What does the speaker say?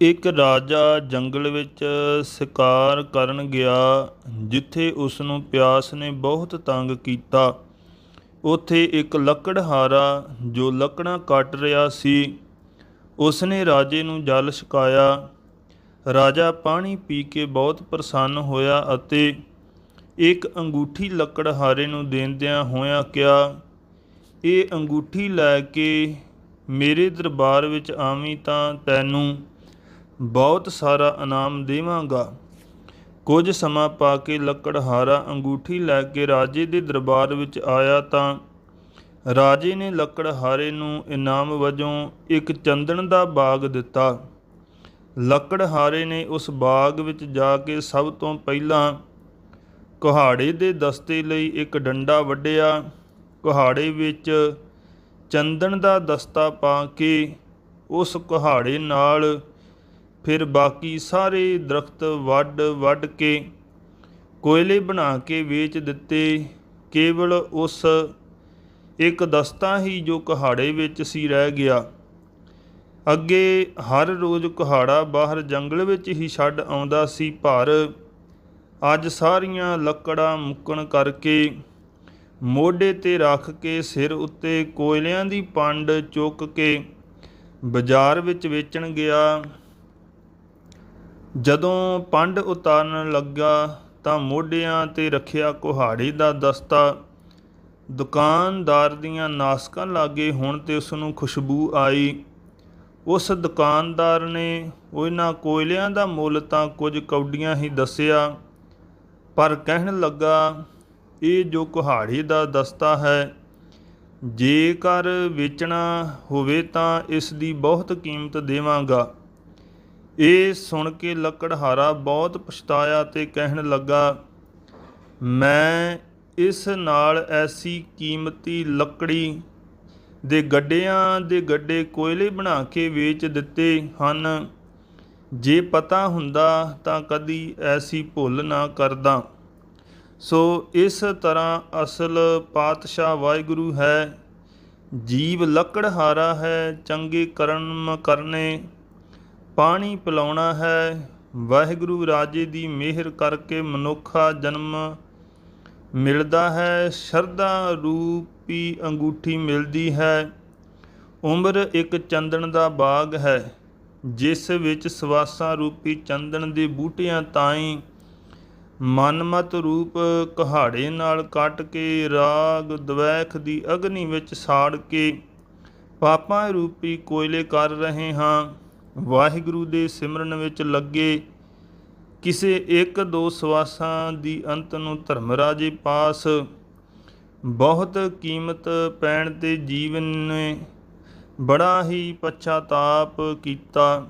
ਇੱਕ ਰਾਜਾ ਜੰਗਲ ਵਿੱਚ ਸ਼ਿਕਾਰ ਕਰਨ ਗਿਆ, ਜਿੱਥੇ ਉਸ ਨੂੰ ਪਿਆਸ ਨੇ ਬਹੁਤ ਤੰਗ ਕੀਤਾ। ਉੱਥੇ ਇੱਕ ਲੱਕੜਹਾਰਾ ਜੋ ਲੱਕੜਾਂ ਕੱਟ ਰਿਹਾ ਸੀ, ਉਸਨੇ ਰਾਜੇ ਨੂੰ ਜਲ ਛਕਾਇਆ। ਰਾਜਾ ਪਾਣੀ ਪੀ ਕੇ ਬਹੁਤ ਪ੍ਰਸੰਨ ਹੋਇਆ ਅਤੇ ਇੱਕ ਅੰਗੂਠੀ ਲੱਕੜਹਾਰੇ ਨੂੰ ਦੇਂਦਿਆਂ ਹੋਇਆਂ ਕਿਹਾ, ਇਹ ਅੰਗੂਠੀ ਲੈ ਕੇ ਮੇਰੇ ਦਰਬਾਰ ਵਿੱਚ ਆਵੀਂ ਤਾਂ ਤੈਨੂੰ ਬਹੁਤ ਸਾਰਾ ਇਨਾਮ ਦੇਵਾਂਗਾ। ਕੁਝ ਸਮਾਂ ਪਾ ਕੇ ਲੱਕੜਹਾਰਾ ਅੰਗੂਠੀ ਲੈ ਕੇ ਰਾਜੇ ਦੇ ਦਰਬਾਰ ਵਿੱਚ ਆਇਆ ਤਾਂ ਰਾਜੇ ਨੇ ਲੱਕੜਹਾਰੇ ਨੂੰ ਇਨਾਮ ਵਜੋਂ ਇੱਕ ਚੰਦਨ ਦਾ ਬਾਗ ਦਿੱਤਾ। ਲੱਕੜਹਾਰੇ ਨੇ ਉਸ ਬਾਗ ਵਿੱਚ ਜਾ ਕੇ ਸਭ ਤੋਂ ਪਹਿਲਾਂ ਕੁਹਾੜੇ ਦੇ ਦਸਤੇ ਲਈ ਇੱਕ ਡੰਡਾ ਵੱਢਿਆ। ਕੁਹਾੜੇ ਵਿੱਚ ਚੰਦਨ ਦਾ ਦਸਤਾ ਪਾ ਕੇ ਉਸ ਕੁਹਾੜੇ ਨਾਲ ਫਿਰ ਬਾਕੀ ਸਾਰੇ ਦਰਖਤ ਵੱਢ ਵੱਢ ਕੇ ਕੋਇਲੇ ਬਣਾ ਕੇ ਵੇਚ ਦਿੱਤੇ। ਕੇਵਲ ਉਸ ਇੱਕ ਦਸਤਾ ਹੀ ਜੋ ਕੁਹਾੜੇ ਵਿੱਚ ਸੀ ਰਹਿ ਗਿਆ। ਅੱਗੇ ਹਰ ਰੋਜ਼ ਕੁਹਾੜਾ ਬਾਹਰ ਜੰਗਲ ਵਿੱਚ ਹੀ ਛੱਡ ਆਉਂਦਾ ਸੀ, ਪਰ ਅੱਜ ਸਾਰੀਆਂ ਲੱਕੜਾਂ ਮੁੱਕਣ ਕਰਕੇ ਮੋਢੇ ਤੇ ਰੱਖ ਕੇ ਸਿਰ ਉੱਤੇ ਕੋਇਲਿਆਂ ਦੀ ਪੰਡ ਚੁੱਕ ਕੇ ਬਾਜ਼ਾਰ ਵਿੱਚ ਵੇਚਣ ਗਿਆ। ਜਦੋਂ ਪੰਡ ਉਤਾਰਨ ਲੱਗਾ ਤਾਂ ਮੋਢਿਆਂ ਤੇ ਰੱਖਿਆ ਕੁਹਾੜੀ ਦਾ ਦਸਤਾ। ਦੁਕਾਨਦਾਰ ਦੀਆਂ ਨਾਸਕਾਂ ਲਾਗੇ ਹੁਣ ਤੇ ਉਸ ਨੂੰ ਖੁਸ਼ਬੂ ਆਈ। ਉਸ ਦੁਕਾਨਦਾਰ ਨੇ ਉਹਨਾਂ ਕੋਇਲਿਆਂ ਦਾ ਮੁੱਲ ਤਾਂ ਕੁਝ ਕੌਡੀਆਂ ਹੀ ਦੱਸਿਆ, ਪਰ ਕਹਿਣ ਲੱਗਾ, ਇਹ ਜੋ ਕੁਹਾੜੀ ਦਾ ਦਸਤਾ ਹੈ, ਜੇਕਰ ਵੇਚਣਾ ਹੋਵੇ ਤਾਂ ਇਸ ਦੀ ਬਹੁਤ ਕੀਮਤ ਦੇਵਾਂਗਾ। ਇਹ ਸੁਣ ਕੇ ਲੱਕੜਹਾਰਾ ਬਹੁਤ ਪਛਤਾਇਆ ਤੇ ਕਹਿਣ ਲੱਗਾ, ਮੈਂ ਇਸ ਨਾਲ ਐਸੀ ਕੀਮਤੀ ਲੱਕੜੀ ਦੇ ਗੱਡਿਆਂ ਦੇ ਗੱਡੇ ਕੋਇਲੇ ਬਣਾ ਕੇ ਵੇਚ ਦਿੱਤੇ ਹਨ। ਜੇ ਪਤਾ ਹੁੰਦਾ ਤਾਂ ਕਦੀ ਐਸੀ ਭੁੱਲ ਨਾ ਕਰਦਾ। ਸੋ ਇਸ ਤਰ੍ਹਾਂ ਅਸਲ ਪਾਤਸ਼ਾਹ ਵਾਹਿਗੁਰੂ ਹੈ। ਜੀਵ ਲੱਕੜਹਾਰਾ ਹੈ, ਚੰਗੇ ਕਰਮ ਕਰਨੇ ਪਾਣੀ ਪਿਲਾਉਣਾ ਹੈ। ਵਾਹਿਗੁਰੂ ਰਾਜੇ ਦੀ ਮਿਹਰ ਕਰਕੇ ਮਨੁੱਖਾ ਜਨਮ ਮਿਲਦਾ ਹੈ। ਸ਼ਰਧਾ ਰੂਪੀ ਅੰਗੂਠੀ ਮਿਲਦੀ ਹੈ। ਉਮਰ ਇੱਕ ਚੰਦਨ ਦਾ ਬਾਗ ਹੈ। ਜਿਸ ਵਿੱਚ ਸਵਾਸਾਂ ਰੂਪੀ ਚੰਦਨ ਦੇ ਬੂਟਿਆਂ ਤਾਈਂ ਮਨਮਤ ਰੂਪ ਕਹਾੜੇ ਨਾਲ ਕੱਟ ਕੇ ਰਾਗ ਦਵੈਖ ਦੀ ਅਗਨੀ ਵਿੱਚ ਸਾੜ ਕੇ ਪਾਪਾਂ ਰੂਪੀ ਕੋਇਲੇ ਕਰ ਰਹੇ ਹਾਂ। ਵਾਹਿਗੁਰੂ ਦੇ ਸਿਮਰਨ ਵਿੱਚ ਲੱਗੇ, ਕਿਸੇ ਇੱਕ ਦੋ ਸਵਾਸਾਂ ਦੀ ਅੰਤ ਨੂੰ ਧਰਮ ਰਾਜੇ ਪਾਸ, ਬਹੁਤ ਕੀਮਤ ਪੈਣ ਤੇ ਜੀਵਨ ਨੇ ਬੜਾ ਹੀ ਪਛਤਾਪ ਕੀਤਾ।